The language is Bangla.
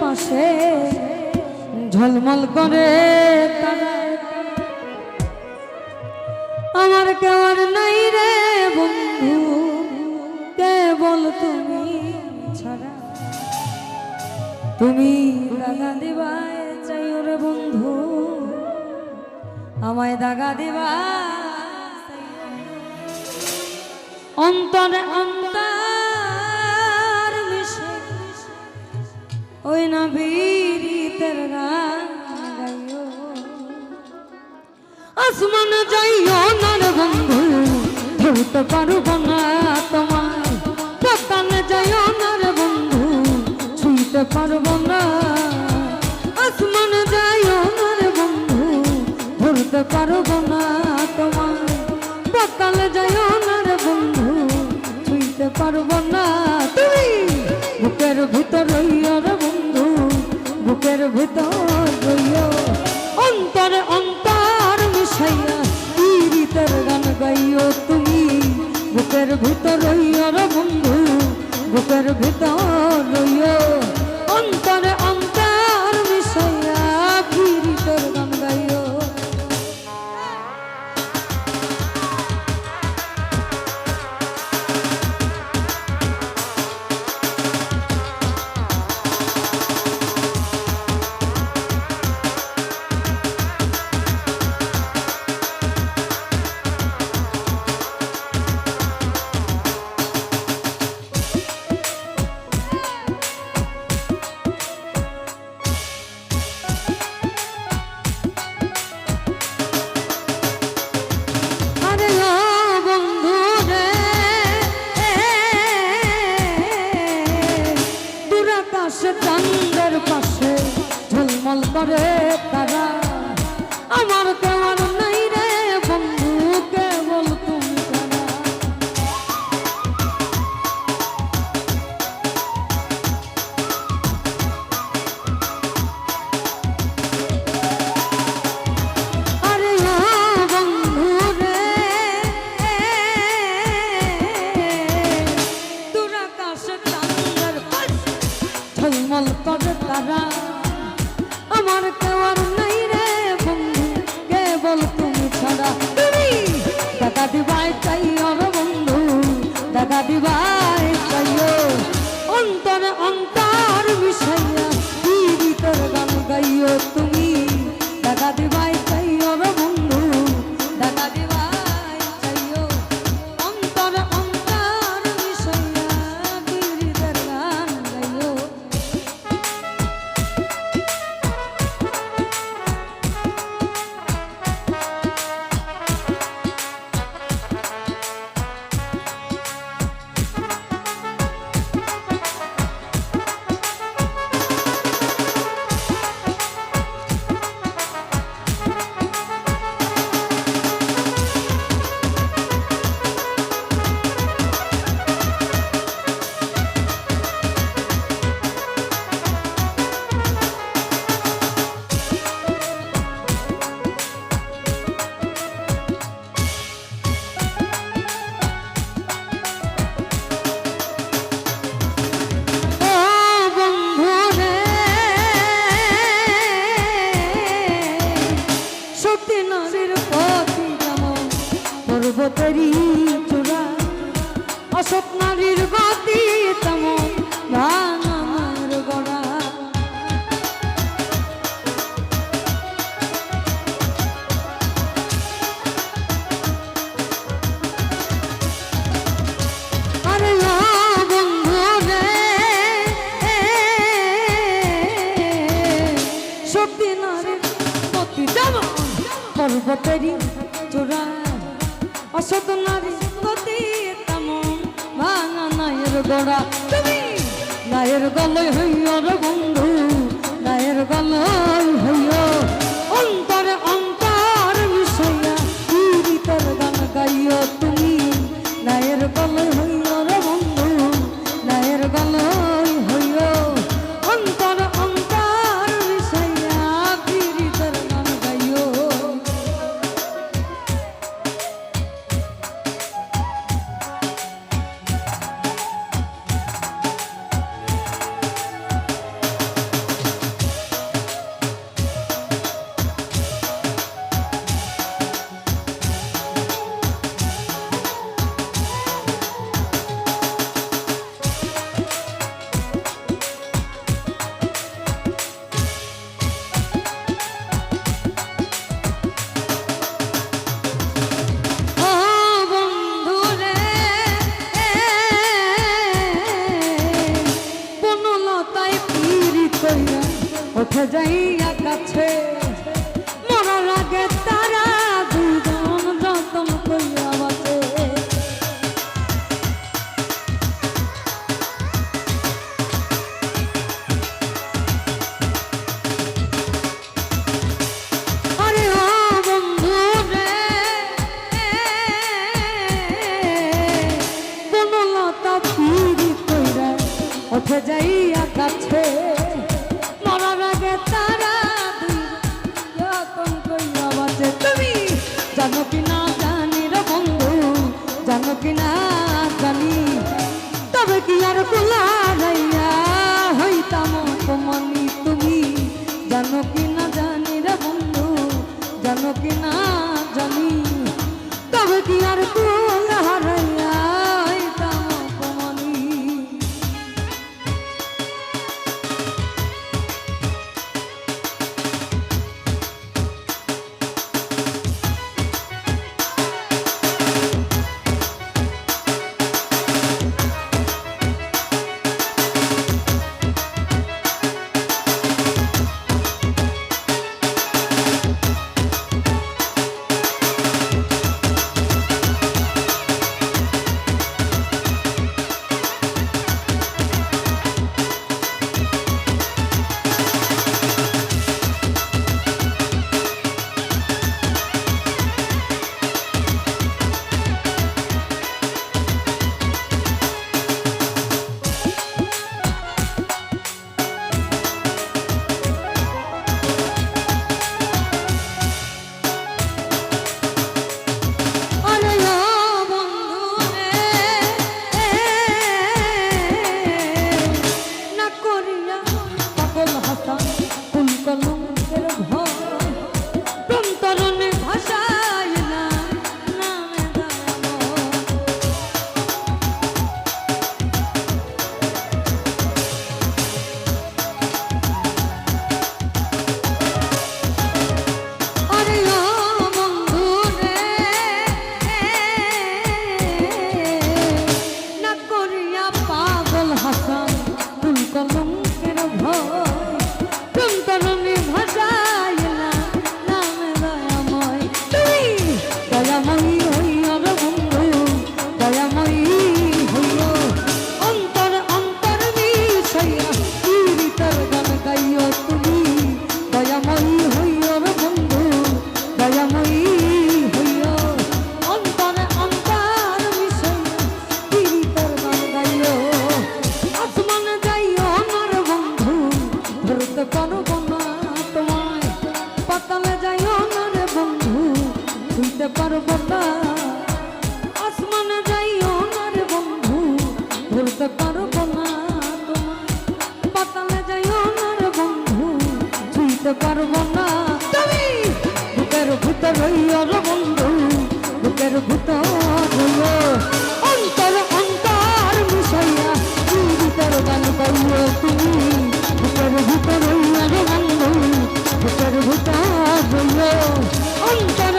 পাশে ঝলমল করে আমার কেমন নাই রে বন্ধু, কেবল তুমি ছাড়া। তুমি দাগা দিবায় চাই রে বন্ধু, আমায় দাগা দিবা অন্তরে অন্তর ওই না বীরিতের গান গাইও আসমান যাইও না রে বন্ধু ধরতে পারব না তোমার পতানে যাইও না রে বন্ধু ছুঁইতে পারব না আসমান যাইও না রে বন্ধু ধরতে পারব না তোমার পতালে যাইও না রে বন্ধু ছুঁইতে পারব না ভিতর রইও অন্তরে অন্তর মিশাইয়া পীড়িতের গান গাইও তুমি। বুকের ভিতর রইও বন্ধু, বুকের ভিতর রইও করে তারা আমার দাদা দিবাই চূড়া অসৎ নারীর গতি তেমন ভাঙামার গড়া। সত্যি নারীর গতি যেমন পর্বতেরই চূড়া। অসৎ নারী গতি তেমন ভাঙা নায়ের গোড়া। তুমি নায়ের গলয় হইয়ার বন্ধু। যাইয়া কাছে। মরার আগে তারা জানো কি না জানি রে বন্ধু, জানো কি না জানি। তবে কি আর কোলা যাইয়া হইতাম অপমানি তুমি? জানো কি না জানি রে বন্ধু, জানো কি না জানি। তবে কি আর কোলা বাবা আসমান যাইও না রে বন্ধু ভুলতে পারব না তোমার পাতালে যাইও না রে বন্ধু, ছুঁইতে পারব না। তুমি বুকের ভূত রইও রে বন্ধু, বুকের ভূত রইও অন্তর অন্তর মিশাইয়া জীবিতর গান গাইও তুমি, বুকের ভূত রইয়া রে বন্ধু, বুকের ভূত অন্তর